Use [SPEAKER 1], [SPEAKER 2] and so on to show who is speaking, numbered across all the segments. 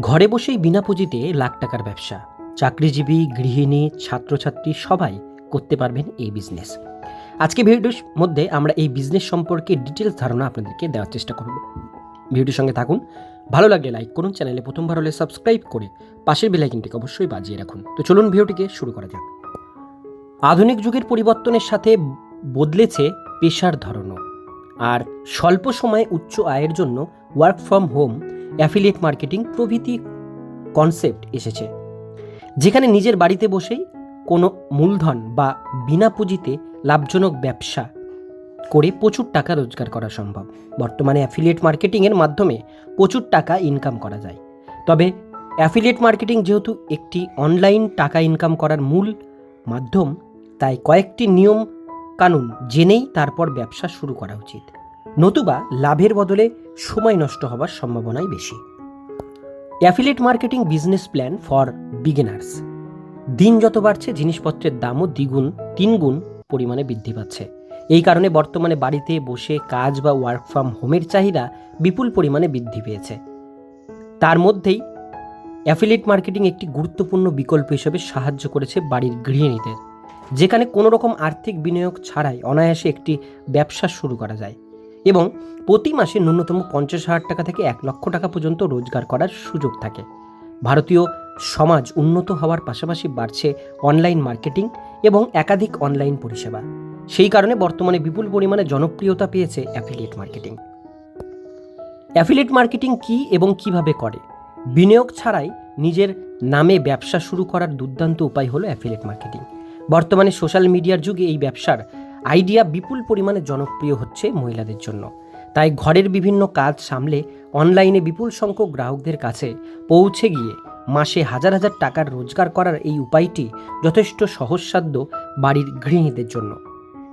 [SPEAKER 1] ঘরে বসেই বিনা পুঁজিতে লাখ টাকার ব্যবসা। চাকরিজীবী, গৃহিণী, ছাত্রছাত্রী সবাই করতে পারবেন এই বিজনেস আজকে ভিডিওর মধ্যে আমরা এই বিজনেস সম্পর্কে ডিটেলস ধারণা আপনাদেরকে দেওয়ার চেষ্টা করব। ভিডিওর সঙ্গে থাকুন, ভালো লাগলে লাইক করুন চ্যানেলে প্রথমবার হলে সাবস্ক্রাইব করে পাশের বেলাইকিনটিকে অবশ্যই বাজিয়ে রাখুন। তো চলুন ভিডিওটিকে শুরু করা যাক। আধুনিক যুগের পরিবর্তনের সাথে বদলেছে পেশার ধরনও। আর স্বল্প সময়ে উচ্চ আয়ের জন্য work from home affiliate marketing প্রভৃতি কনসেপ্ট এসেছে। যেখানে নিজের বাড়িতে বসেই কোনো মূলধন বা বিনা পুঁজিতে লাভজনক ব্যবসা করে প্রচুর টাকা রোজগার করা সম্ভব। বর্তমানে অ্যাফিলিয়েট মার্কেটিংয়ের মাধ্যমে প্রচুর টাকা ইনকাম করা যায়। তবে অ্যাফিলিয়েট মার্কেটিং যেহেতু একটি অনলাইন টাকা ইনকাম করার মূল মাধ্যম, তাই কয়েকটি নিয়ম কানুন জেনেই তারপর ব্যবসা শুরু করা উচিত। নতুবা লাভের বদলে সময় নষ্ট হবার সম্ভাবনাই বেশি। Affiliate marketing business plan for beginners. দিন যত বাড়ছে, জিনিসপত্রের দামও দ্বিগুণ, তিনগুণ পরিমাণে বৃদ্ধি পাচ্ছে। এই কারণে বর্তমানে বাড়িতে বসে কাজ বা ওয়ার্ক ফ্রম হোমের চাহিদা বিপুল পরিমাণে বৃদ্ধি পেয়েছে। তার মধ্যেই অ্যাফিলিয়েট মার্কেটিং একটি গুরুত্বপূর্ণ বিকল্প হিসেবে সাহায্য করেছে বাড়ির গৃহিণীদের। যেখানে কোনো রকম আর্থিক বিনিয়োগ ছাড়াই অনায়াসে একটি ব্যবসা শুরু করা যায়। এবং প্রতি মাসে ন্যূনতম পঞ্চাশ হাজার টাকা থেকে এক লক্ষ টাকা পর্যন্ত রোজগার করার সুযোগ থাকে। ভারতীয় সমাজ উন্নত হওয়ার পাশাপাশি বাড়ছে অনলাইন মার্কেটিং এবং একাধিক অনলাইন পরিষেবা। সেই কারণে বর্তমানে বিপুল পরিমাণে জনপ্রিয়তা পেয়েছে অ্যাফিলিয়েট মার্কেটিং। অ্যাফিলিয়েট মার্কেটিং কি এবং কীভাবে করে? বিনিয়োগ ছাড়াই নিজের নামে ব্যবসা শুরু করার দুর্দান্ত উপায় হলো অ্যাফিলিয়েট মার্কেটিং। বর্তমানে সোশ্যাল মিডিয়ার যুগে এই ব্যবসার আইডিয়া বিপুল পরিমাণে জনপ্রিয় হচ্ছে মহিলাদের জন্য। তাই ঘরের বিভিন্ন কাজ সামলে অনলাইনে বিপুল সংখ্যক গ্রাহকদের কাছে পৌঁছে গিয়ে মাসে হাজার হাজার টাকার রোজগার করার এই উপায়টি যথেষ্ট সহজসাধ্য বাড়ির গৃহিণীদের জন্য।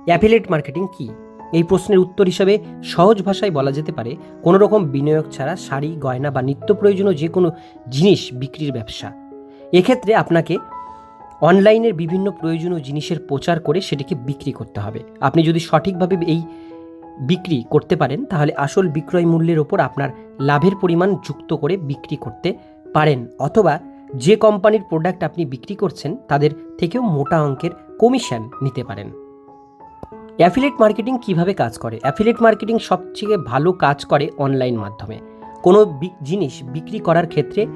[SPEAKER 1] অ্যাফিলেট মার্কেটিং কি? এই প্রশ্নের উত্তর হিসাবে সহজ ভাষায় বলা যেতে পারে কোনো রকম বিনিয়োগ ছাড়া শাড়ি, গয়না বা নিত্য প্রয়োজনীয় যে কোনো জিনিস বিক্রির ব্যবসা। এক্ষেত্রে আপনাকে অনলাইনের বিভিন্ন প্রয়োজনীয় জিনিসের প্রচার করে সেটিকে বিক্রি করতে হবে। আপনি যদি সঠিকভাবে এই বিক্রি করতে পারেন, তাহলে আসল বিক্রয় মূল্যের ওপর আপনার লাভের পরিমাণ যুক্ত করে বিক্রি করতে পারেন। অথবা যে কোম্পানির প্রোডাক্ট আপনি বিক্রি করছেন, তাদের থেকেও মোটা অঙ্কের কমিশন নিতে পারেন। অ্যাফিলেট মার্কেটিং কীভাবে কাজ করে? অ্যাফিলেট মার্কেটিং সবচেয়ে ভালো কাজ করে অনলাইন মাধ্যমে। কোনো জিনিস বিক্রি করার ক্ষেত্রে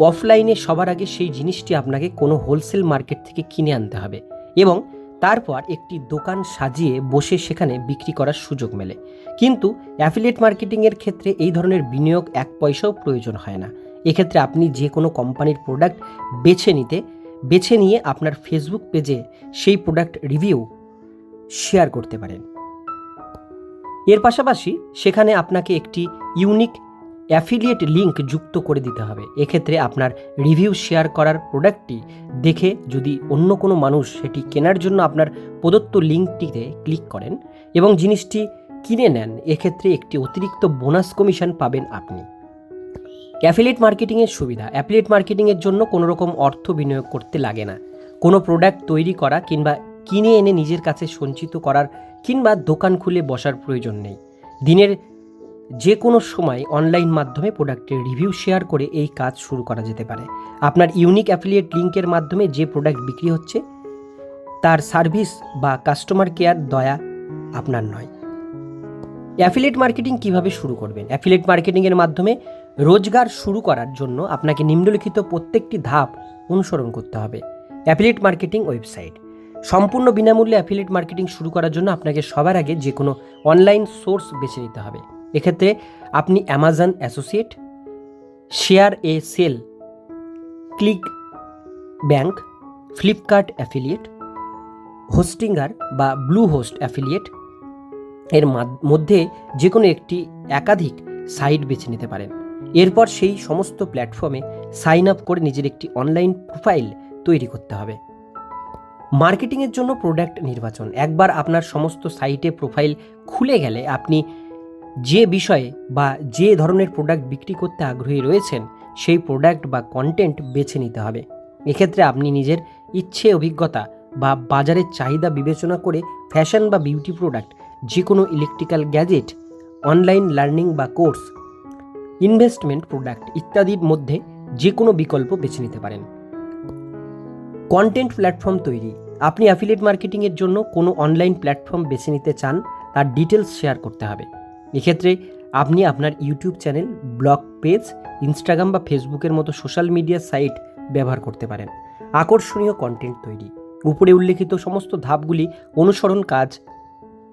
[SPEAKER 1] অফলাইনে সবার আগে সেই জিনিসটি আপনাকে কোনো হোলসেল মার্কেট থেকে কিনে আনতে হবে এবং তারপর একটি দোকান সাজিয়ে বসে সেখানে বিক্রি করার সুযোগ মেলে। কিন্তু অ্যাফিলিয়েট মার্কেটিংয়ের ক্ষেত্রে এই ধরনের বিনিয়োগ এক পয়সাও প্রয়োজন হয় না। এক্ষেত্রে আপনি যে কোনো কোম্পানির প্রোডাক্ট বেছে নিতে, বেছে নিয়ে আপনার ফেসবুক পেজে সেই প্রোডাক্ট রিভিউ শেয়ার করতে পারেন। এর পাশাপাশি সেখানে আপনাকে একটি ইউনিক অ্যাফিলিয়েট লিংক যুক্ত করে দিতে হবে। এক্ষেত্রে আপনার রিভিউ শেয়ার করার প্রোডাক্টটি দেখে যদি অন্য কোনো মানুষ সেটি কেনার জন্য আপনার প্রদত্ত লিঙ্কটিতে ক্লিক করেন এবং জিনিসটি কিনে নেন, এক্ষেত্রে একটি অতিরিক্ত বোনাস কমিশন পাবেন আপনি। অ্যাফিলিয়েট মার্কেটিংয়ের সুবিধা। অ্যাফিলিয়েট মার্কেটিংয়ের জন্য কোনো রকম অর্থ বিনিয়োগ করতে লাগে না। কোনো প্রোডাক্ট তৈরি করা কিংবা কিনে এনে নিজের কাছে সঞ্চিত করার কিংবা দোকান খুলে বসার প্রয়োজন নেই। দিনের যে কোনো সময় অনলাইন মাধ্যমে প্রোডাক্টের রিভিউ শেয়ার করে এই কাজ শুরু করা যেতে পারে। আপনার ইউনিক অ্যাফিলিয়েট লিঙ্কের মাধ্যমে যে প্রোডাক্ট বিক্রি হচ্ছে, তার সার্ভিস বা কাস্টমার কেয়ার দয়া আপনার নয়। অ্যাফিলেট মার্কেটিং কীভাবে শুরু করবেন? অ্যাফিলেট মার্কেটিংয়ের মাধ্যমে রোজগার শুরু করার জন্য আপনাকে নিম্নলিখিত প্রত্যেকটি ধাপ অনুসরণ করতে হবে। অ্যাফিলেট মার্কেটিং ওয়েবসাইট সম্পূর্ণ বিনামূল্যে অ্যাফিলেট মার্কেটিং শুরু করার জন্য আপনাকে সবার আগে যে কোনো অনলাইন সোর্স বেছে নিতে হবে। এক্ষেত্রে আপনি Amazon associate ShareASale ClickBank Flipkart affiliate Hostinger বা ব্লু হোস্ট অ্যাফিলিয়েট এর মধ্যে যে কোনো একটি একাধিক সাইট বেছে নিতে পারেন। এরপর সেই সমস্ত প্ল্যাটফর্মে সাইন আপ করে নিজের একটি অনলাইন প্রোফাইল তৈরি করতে হবে। মার্কেটিংয়ের জন্য প্রোডাক্ট নির্বাচন। একবার আপনার সমস্ত সাইটে প্রোফাইল খুলে গেলে আপনি যে বিষয়ে বা যে ধরনের প্রোডাক্ট বিক্রি করতে আগ্রহী রয়েছেন, সেই প্রোডাক্ট বা কন্টেন্ট বেছে নিতে হবে। এক্ষেত্রে আপনি নিজের ইচ্ছে, অভিজ্ঞতা বা বাজারের চাহিদা বিবেচনা করে ফ্যাশন বা বিউটি প্রোডাক্ট যে কোনো ইলেকট্রিক্যাল গ্যাজেট অনলাইন লার্নিং বা কোর্স ইনভেস্টমেন্ট প্রোডাক্ট ইত্যাদির মধ্যে যে কোনো বিকল্প বেছে নিতে পারেন। কন্টেন্ট প্ল্যাটফর্ম তৈরি। আপনি অ্যাফিলিয়েট মার্কেটিংয়ের জন্য কোনো অনলাইন প্ল্যাটফর্ম বেছে নিতে চান, তার ডিটেলস শেয়ার করতে হবে। এক্ষেত্রে আপনি আপনার YouTube channel, blog page, Instagram বা ফেসবুকের মতো সোশ্যাল মিডিয়া সাইট ব্যবহার করতে পারেন। আকর্ষণীয় কন্টেন্ট তৈরি। উপরে উল্লেখিত সমস্ত ধাপগুলি অনুসরণ কাজ,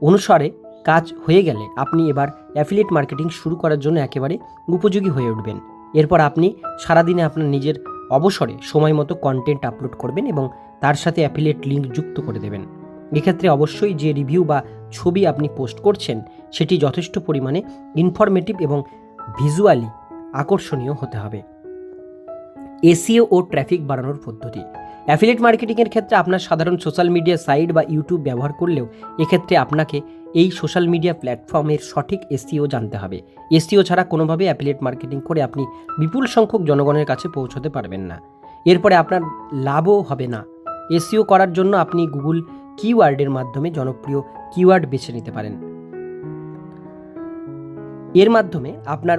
[SPEAKER 1] অনুসারে কাজ হয়ে গেলে আপনি এবার অ্যাফিলিয়েট মার্কেটিং শুরু করার জন্য একেবারে উপযোগী হয়ে উঠবেন। এরপর আপনি সারাদিনে আপনার নিজের অবসরে সময় মতো কন্টেন্ট আপলোড করবেন এবং তার সাথে অ্যাফিলিয়েট লিঙ্ক যুক্ত করে দেবেন। এক্ষেত্রে অবশ্যই যে রিভিউ বা ছবি আপনি পোস্ট করছেন সেটি যথেষ্ট পরিমাণে ইনফরমেটিভ এবং ভিজুয়ালি আকর্ষণীয় হতে হবে। এসিও ও ট্রাফিক বাড়ানোর পদ্ধতি। অ্যাফিলেট মার্কেটিংয়ের ক্ষেত্রে আপনার সাধারণ সোশ্যাল মিডিয়া সাইট বা ইউটিউব ব্যবহার করলেও এক্ষেত্রে আপনাকে এই সোশ্যাল মিডিয়া প্ল্যাটফর্মের সঠিক এসিও জানতে হবে। এসিও ছাড়া কোনোভাবে অ্যাফিলেট মার্কেটিং করে আপনি বিপুল সংখ্যক জনগণের কাছে পৌঁছতে পারবেন না। এরপরে আপনার লাভও হবে না। এসিও করার জন্য আপনি গুগল কিওয়ার্ডের মাধ্যমে জনপ্রিয় কিওয়ার্ড বেছে নিতে পারেন। এর মাধ্যমে আপনার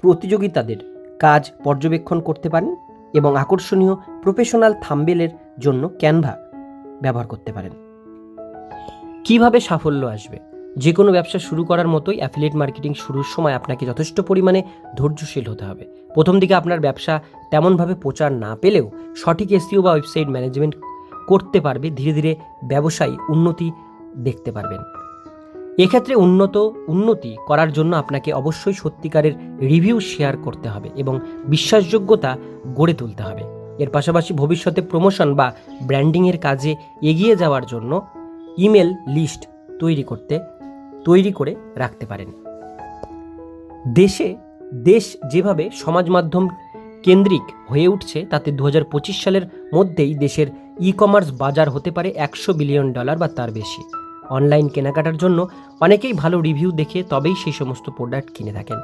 [SPEAKER 1] প্রতিযোগিতাদের কাজ পর্যবেক্ষণ করতে পারেন এবং আকর্ষণীয় প্রফেশনাল থাম্বেলের জন্য ক্যানভা ব্যবহার করতে পারেন। কীভাবে সাফল্য আসবে? যে কোনো ব্যবসা শুরু করার মতোই অ্যাফিলিয়েট মার্কেটিং শুরুর সময় আপনাকে যথেষ্ট পরিমাণে ধৈর্যশীল হতে হবে। প্রথম দিকে আপনার ব্যবসা তেমনভাবে প্রচার না পেলেও সঠিক এসিও বা ওয়েবসাইট ম্যানেজমেন্ট করতে পারবে, ধীরে ধীরে ব্যবসায়ী উন্নতি দেখতে পারবেন। এক্ষেত্রে উন্নত, উন্নতি করার জন্য আপনাকে অবশ্যই সত্যিকারের রিভিউ শেয়ার করতে হবে এবং বিশ্বাসযোগ্যতা গড়ে তুলতে হবে। এর পাশাপাশি ভবিষ্যতে প্রমোশন বা ব্র্যান্ডিংয়ের কাজে এগিয়ে যাওয়ার জন্য ইমেল লিস্ট তৈরি করতে, তৈরি করে রাখতে পারেন। দেশে, দেশ যেভাবে সমাজ মাধ্যম কেন্দ্রিক হয়ে উঠছে, তাতে দু হাজার পঁচিশ সালের মধ্যেই দেশের ই কমার্স বাজার হতে পারে একশো বিলিয়ন ডলার বা তার বেশি। অনলাইন কেনাকাটার জন্য অনেকেই ভালো রিভিউ দেখে তবেই সেই সমস্ত প্রোডাক্ট কিনে থাকেন।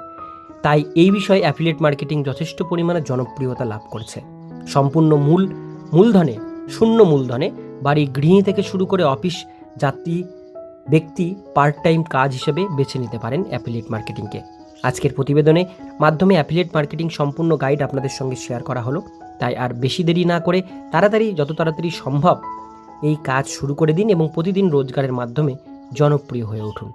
[SPEAKER 1] তাই এই বিষয়ে অ্যাফিলিয়েট মার্কেটিং যথেষ্ট পরিমাণে জনপ্রিয়তা লাভ করছে। সম্পূর্ণ মূল, মূলধনে, শূন্য মূলধনে বাড়ি গৃহিণী থেকে শুরু করে অফিস, যাত্রী, ব্যক্তি পার্ট টাইম কাজ হিসেবে বেছে নিতে পারেন অ্যাফিলিয়েট মার্কেটিংকে আজকের প্রতিবেদনে মাধ্যমে অ্যাফিলিয়েট মার্কেটিং সম্পূর্ণ গাইড আপনাদের সঙ্গে শেয়ার করা হলো। তাই আর বেশি দেরি না করে তাড়াতাড়ি, যত তাড়াতাড়ি সম্ভব এই কাজ শুরু করে দিন এবং প্রতিদিন রোজগারের মাধ্যমে জনপ্রিয় হয়ে উঠুন।